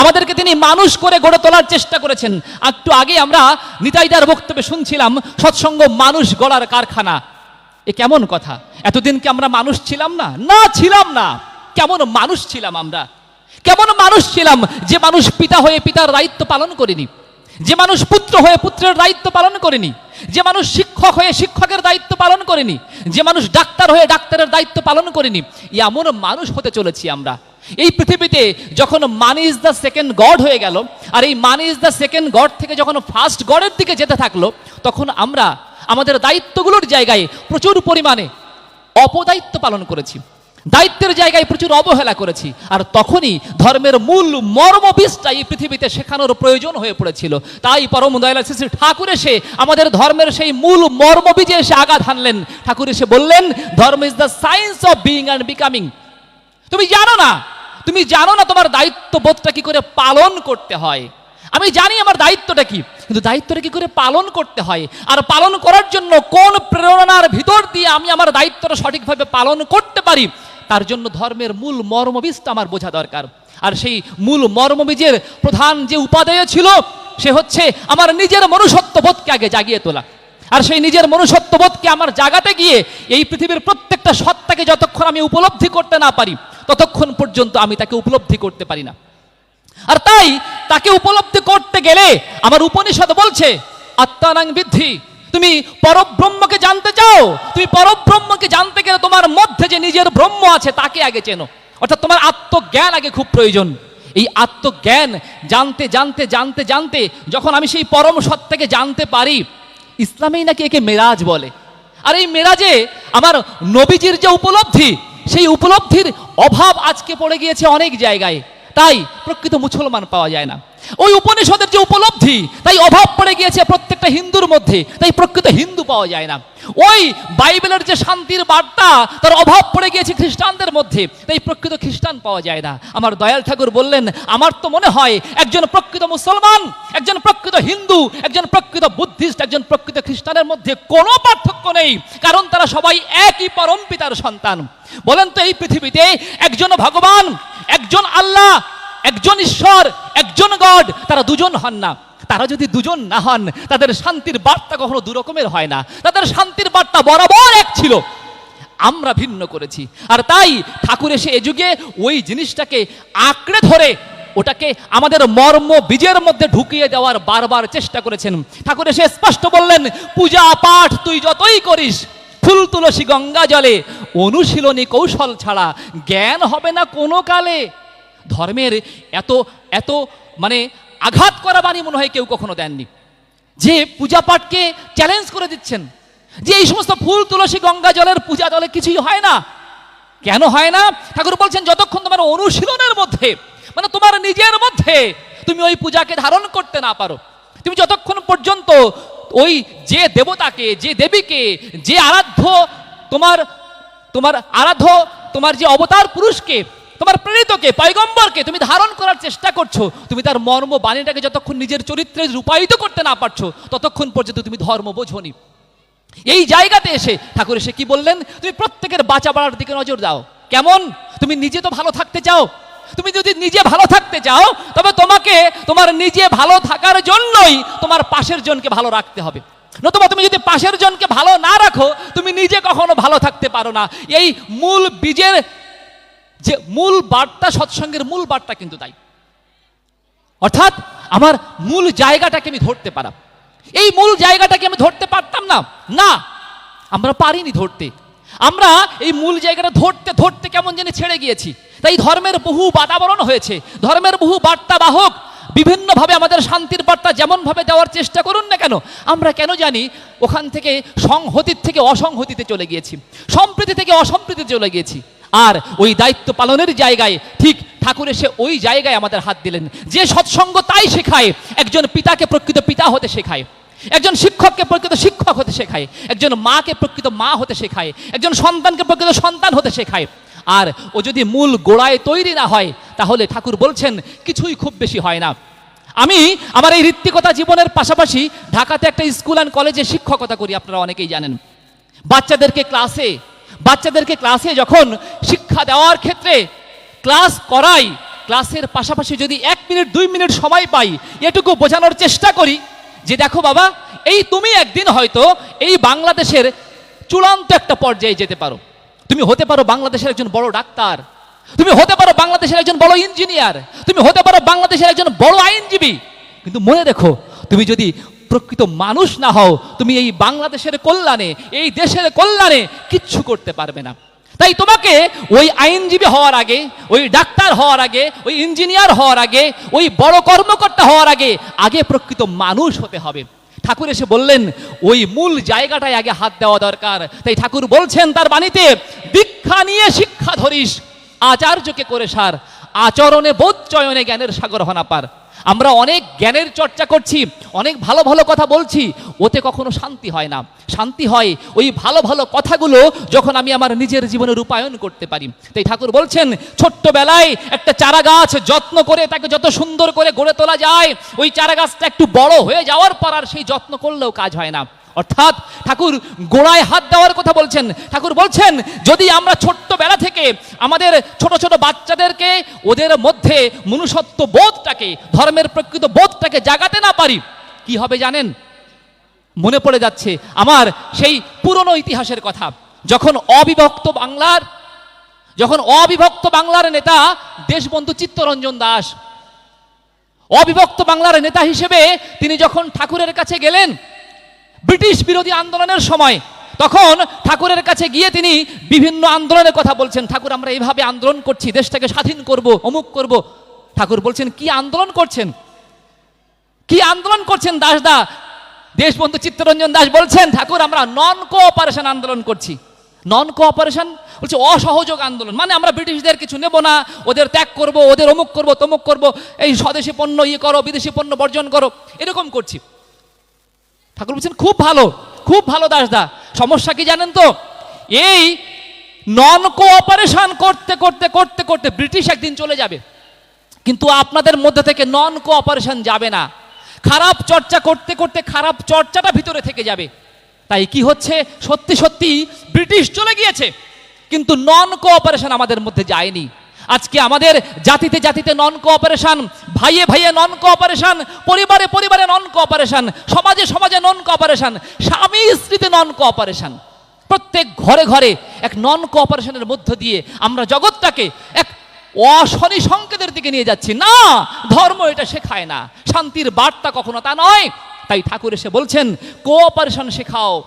আমাদেরকে তিনি মানুষ করে গড়ে তোলার চেষ্টা করেছেন। একটু আগে আমরা নিতাইদার বক্তব্যে শুনছিলাম, সৎসঙ্গ মানুষ গড়ার কারখানা। এ কেমন কথা? এতদিন কি আমরা মানুষ ছিলাম না? না, ছিলাম না। কেমন মানুষ ছিলাম আমরা? কেমন মানুষ ছিলাম যে মানুষ পিতা হয়ে পিতার দায়িত্ব পালন করিনি? যে মানুষ পুত্র হয়ে পুত্রের দায়িত্ব পালন করেনি, যে মানুষ শিক্ষক হয়ে শিক্ষকের দায়িত্ব পালন করেনি, যে মানুষ ডাক্তার হয়ে ডাক্তারের দায়িত্ব পালন করেনি এমন মানুষ হতে চলেছি আমরা। এই পৃথিবীতে যখন money is the second god হয়ে গেল, আর এই money is the second god থেকে যখন ফার্স্ট গডের দিকে যেতে থাকল, তখন আমরা আমাদের দায়িত্বগুলোর জায়গায় প্রচুর পরিমাণে অপদায়িত্ব পালন করেছি। দায়িত্বের জায়গায় প্রচুর অবহেলা করেছি। আর তখনই ধর্মের মূল মর্মবিষটা এই পৃথিবীতে শেখানোর প্রয়োজন হয়ে পড়েছিল। তাই পরম দয়াল শ্রী ঠাকুর এসে আমাদের ধর্মের সেই মূল মর্মবীজে এসে আঘাত হানলেন। ঠাকুর এসে বললেন, dharma is the science of being and becoming তুমি জানো না, তুমি জানো না তোমার দায়িত্ববোধটা কি করে পালন করতে হয়। আমি জানি আমার দায়িত্বটা কি, কিন্তু দায়িত্বটা কি করে পালন করতে হয়? আর পালন করার জন্য কোন প্রেরণার ভিতর দিয়ে আমি আমার দায়িত্বটা সঠিকভাবে পালন করতে পারি? তার জন্য ধর্মের মূল মর্মবীজটা আমার বোঝা দরকার। আর সেই মূল মর্মবীজের প্রধান যে উপাদেয় ছিল, সে হচ্ছে আমার নিজের মনুষ্যত্ববোধকে আগে জাগিয়ে তোলা। আর সেই নিজের মনুষ্যত্ববোধকে আমার জাগাতে গিয়ে এই পৃথিবীর প্রত্যেকটা সত্তাকে যতক্ষণ আমি উপলব্ধি করতে না পারি, ততক্ষণ পর্যন্ত আমি তাকে উপলব্ধি করতে পারি না। আর তাই তাকে উপলব্ধি করতে গেলে আমার উপনিষদ বলছে, আত্মানাং বৃদ্ধি তুমি পরব্রহ্মকে জানতে চাও? তুমি পরব্রহ্মকে জানতে গেলে তোমার মধ্যে যে নিজের ব্রহ্ম আছে, তাকে আগে চেনো। অর্থাৎ তোমার আত্মজ্ঞান আগে খুব প্রয়োজন। এই আত্মজ্ঞান জানতে জানতে জানতে জানতে যখন আমি সেই পরম সত্তাকে জানতে পারি, ইসলামেই নাকি একে মেরাজ বলে। আর এই মেরাজে আমার নবীজির যে উপলব্ধি, সেই উপলব্ধির অভাব আজকে পড়ে গিয়েছে অনেক জায়গায়। তাই প্রকৃত মুসলমান পাওয়া যায় না। ওই উপনিষদের যে উপলব্ধি, তাই অভাব পড়ে গিয়েছে প্রত্যেকটা হিন্দুর মধ্যে, তাই প্রকৃত হিন্দু পাওয়া যায় না। ওই বাইবেলের যে শান্তির বার্তা, তার অভাব পড়ে গিয়েছে খ্রিস্টানদের মধ্যে, তাই প্রকৃত খ্রিস্টান পাওয়া যায় না। আমার দয়াল ঠাকুর বললেন, আমার তো মনে হয় একজন প্রকৃত মুসলমান, একজন প্রকৃত হিন্দু, একজন প্রকৃত বুদ্ধিস্ট, একজন প্রকৃত খ্রিস্টানের মধ্যে কোনো পার্থক্য নেই, কারণ তারা সবাই একই পরম পিতার সন্তান। বলেন তো এই পৃথিবীতে একজন ভগবান, একজন আল্লাহ একজন ঈশ্বর, একজন গড, তারা দুজন হন না। তারা যদি দুজন না হন, তাদের শান্তির বার্তা কখনো দুরকমের হয় না। তাদের শান্তির বার্তা বরাবর এক ছিল। আমরা ভিন্ন করেছি। আর তাই ঠাকুর এসে এ যুগে ওই জিনিসটাকে আঁকড়ে ধরে ওটাকে আমাদের মর্ম বীজের মধ্যে ঢুকিয়ে দেওয়ার বারবার চেষ্টা করেছেন। ঠাকুর এসে স্পষ্ট বললেন, পূজা পাঠ তুই যতই করিস, ফুল তুলসী গঙ্গা জলে অনুশীলনী কৌশল ছাড়া জ্ঞান হবে না কোনো কালে। ধর্মের এত এত মানে আঘাত করা বাণী মনে হয় কেউ কখনো দেননি। যে পূজা পাঠকে চ্যালেঞ্জ করে দিচ্ছেন, যে এই সমস্ত ফুল, তুলসী, গঙ্গা জলের পূজা জলে কিছুই হয় না। কেন হয় না? ঠাকুর বলছেন, যতক্ষণ তোমার অনুশীলনের মধ্যে মানে তোমার নিজের মধ্যে তুমি ওই পূজাকে ধারণ করতে না পারো, তুমি যতক্ষণ পর্যন্ত ওই যে দেবতাকে, যে দেবীকে, যে আরাধ্য তোমার তোমার আরাধ্য, তোমার যে অবতার পুরুষকে তোমার প্রেরিতকে, পয়গম্বরকে তুমি ধারণ করার চেষ্টা করছ। তুমি তার মর্ম বাণীটাকে যতক্ষণ নিজের চরিত্রে রূপায়িত করতে না পারছ, ততক্ষণ পর্যন্ত তুমি ধর্ম বোঝনি। এই জায়গাতে এসে ঠাকুর এসে কি বললেন? তুমি প্রত্যেকের বাঁচা বাড়ার দিকে নজর দাও। কেমন? তুমি নিজে তো ভালো থাকতে চাও। তুমি যদি নিজে ভালো থাকতে চাও, তবে তোমাকে তোমার নিজে ভালো থাকার জন্যই তোমার পাশের জনকে ভালো রাখতে হবে। নতুবা তুমি যদি পাশের জনকে ভালো না রাখো, তুমি নিজে কখনো ভালো থাকতে পারো না। এই মূল বীজের যে মূল বার্তা সৎসঙ্গের মূল বার্তা কিন্তু তাই। অর্থাৎ আমার মূল জায়গাটাকে আমি ধরতে পারা এই মূল জায়গাটাকে আমি ধরতে পারতাম না। না, আমরা পারিনি ধরতে। আমরা এই মূল জায়গাটা ধরতে ধরতে কেমন জানি ছেড়ে গিয়েছি। তাই ধর্মের বহু বাতাবরণ হয়েছে। ধর্মের বহু বার্তা বাহক বিভিন্নভাবে আমাদের শান্তির বার্তা যেমনভাবে দেওয়ার চেষ্টা করুন না কেন, আমরা কেন জানি ওখান থেকে সংহতির থেকে অসংহতিতে চলে গিয়েছি। সম্প্রীতি থেকে অসম্প্রীতিতে চলে গিয়েছি। আর ওই দায়িত্ব পালনের জায়গায় ঠিক ঠাকুর এসে ওই জায়গায় আমাদের হাত দিলেন। যে সৎসঙ্গ তাই শেখায়। একজন পিতাকে প্রকৃত পিতা হতে শেখায়। একজন শিক্ষককে প্রকৃত শিক্ষক হতে শেখায়। একজন মাকে প্রকৃত মা হতে শেখায়। একজন সন্তানকে প্রকৃত সন্তান হতে শেখায়। আর ও যদি মূল গোড়ায় তৈরি না হয়, তাহলে ঠাকুর বলছেন, কিছুই খুব বেশি হয় না। আমি আমার এই ঋত্বিকতা জীবনের পাশাপাশি ঢাকাতে একটা স্কুল অ্যান্ড কলেজে শিক্ষকতা করি, আপনারা অনেকেই জানেন। বাচ্চাদেরকে ক্লাসে বাচ্চাদেরকে ক্লাসে যখন শিক্ষা দেওয়ার ক্ষেত্রে ক্লাস করাই ক্লাসের পাশাপাশি যদি এক মিনিট, দুই মিনিট সময় পাই, এটুকু বোঝানোর চেষ্টা করি যে দেখো বাবা, এই তুমি একদিন হয়তো এই বাংলাদেশের চূড়ান্ত একটা পর্যায়ে যেতে পারো। তুমি হতে পারো বাংলাদেশের একজন বড় ডাক্তার। তুমি হতে পারো বাংলাদেশের একজন বড় ইঞ্জিনিয়ার তুমি হতে পারো বাংলাদেশের একজন বড় আইনজীবী। কিন্তু মনে দেখো তুমি যদি প্রকৃত মানুষ না হও, তুমি এই বাংলাদেশের কল্যাণে, এই দেশের কল্যাণে কিচ্ছু করতে পারবে না। তাই তোমাকে ওই আইনজীবী হওয়ার আগে, ওই ডাক্তার হওয়ার আগে, ওই ইঞ্জিনিয়ার হওয়ার আগে, ওই বড় কর্মকর্তা হওয়ার আগে আগে প্রকৃত মানুষ হতে হবে। ঠাকুর এসে বললেন, ওই মূল জায়গাটায় আগে হাত দেওয়া দরকার। তাই ঠাকুর বলছেন তার বাণীতে, দীক্ষা নিয়ে শিক্ষা ধরিস, আচার্যকে করে সার। আচরণে বোধ চয়নে জ্ঞানের সাগর হনাপার আমরা অনেক জ্ঞানের চর্চা করছি, অনেক ভালো ভালো কথা বলছি, ওতে কখনো শান্তি হয় না। শান্তি হয় ওই ভালো ভালো কথাগুলো যখন আমি আমার নিজের জীবনে রূপায়ণ করতে পারি। তাই ঠাকুর বলছেন, ছোট্টবেলায় একটা চারা গাছ যত্ন করে তাকে যত সুন্দর করে গড়ে তোলা যায়, ওই চারা গাছটা একটু বড় হয়ে যাওয়ার পর আর সেই যত্ন করলেও কাজ হয় না। অর্থাৎ ঠাকুর গোড়ায় হাত দেওয়ার কথা বলছেন। ঠাকুর বলছেন, যদি আমরা ছোট্টবেলা থেকে আমাদের ছোট ছোট বাচ্চাদেরকে ওদের মধ্যে মনুষ্যত্ব বোধটাকে, ধর্মের প্রকৃত বোধটাকে জাগাতে না পারি, কি হবে জানেন? মনে পড়ে যাচ্ছে আমার সেই পুরনো ইতিহাসের কথা। যখন অবিভক্ত বাংলার, যখন অবিভক্ত বাংলার নেতা দেশবন্ধু চিত্তরঞ্জন দাস, অবিভক্ত বাংলার নেতা হিসেবে তিনি যখন ঠাকুরের কাছে গেলেন ব্রিটিশ বিরোধী আন্দোলনের সময় তখন ঠাকুরের কাছে গিয়ে তিনি বিভিন্ন আন্দোলনের কথা বলছেন, ঠাকুর, আমরা এইভাবে আন্দোলন করছি, দেশটাকে স্বাধীন করব, অমুক করব। ঠাকুর বলছেন, কি আন্দোলন করছেন? কি আন্দোলন করছেন, দাসদা? দেশবন্ধু চিত্তরঞ্জন দাস বলছেন, ঠাকুর, আমরা নন কোঅপারেশন আন্দোলন করছি। নন কোঅপারেশন বলছে অসহযোগ আন্দোলন মানে আমরা ব্রিটিশদের কিছু নেব না, ওদের ত্যাগ করব, ওদের অমুক করব, তমুক করব, এই স্বদেশি পণ্য ইয়ে করো, বিদেশি পণ্য বর্জন করো, এরকম করছি। ঠাকুর বলছেন, খুব ভালো খুব ভালো দাসদা। সমস্যা কি জানেন তো? এই নন কোঅপারেশন করতে করতে করতে করতে ব্রিটিশ একদিন চলে যাবে। কিন্তু আপনাদের মধ্যে থেকে নন কোঅপারেশন যাবে না। খারাপ চর্চা করতে করতে খারাপ চর্চাটা ভিতরে থেকে যাবে। তাই কি হচ্ছে? সত্যি সত্যি ব্রিটিশ চলে গিয়েছে। কিন্তু নন কোঅপারেশন আমাদের মধ্যে যায়নি। আজকে আমাদের জাতিতে জাতিতে নন কোঅপারেশন ভাইয়ে ভাইয়ে নন কোঅপারেশন পরিবারে পরিবারে নন কোঅপারেশন সমাজে সমাজে নন কোঅপারেশন স্বামী স্ত্রীতে নন কোঅপারেশন প্রত্যেক ঘরে ঘরে এক নন কোঅপারেশনের মধ্য দিয়ে আমরা জগৎটাকে এক অশনি সংকেতের দিকে নিয়ে যাচ্ছি। না, ধর্ম এটা শেখায় না। শান্তির বার্তা কখনো তা নয়। তাই ঠাকুর এসে বলছেন কোঅপারেশন শেখাও।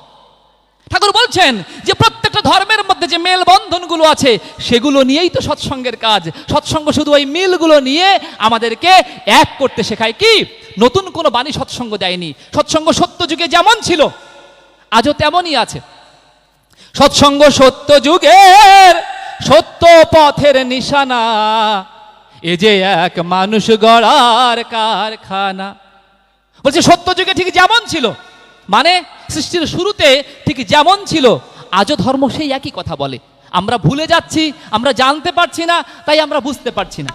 ঠাকুর বলছেন যে প্রত্যেকটা ধর্মের মধ্যে যে মেল বন্ধনগুলো আছে, সেগুলো নিয়েই তো সৎসঙ্গের কাজ। সৎসঙ্গ শুধু ওই মিলগুলো নিয়ে আমাদেরকে এক করতে শেখায় কি? নতুন কোনো বাণী সৎসঙ্গ দেয়নি। সৎসঙ্গ সত্য যুগে যেমন ছিল, আজও তেমনই আছে। সৎসঙ্গ সত্য যুগের সত্য পথের নিশানা, এ যে এক মানুষ গড়ার কারখানা। বলছে সত্য যুগে ঠিক যেমন ছিল মানে সৃষ্টির শুরুতে ঠিক যেমন ছিল আজও ধর্ম সেই একই কথা বলে। আমরা ভুলে যাচ্ছি, আমরা জানতে পারছি না, তাই আমরা বুঝতে পারছি না।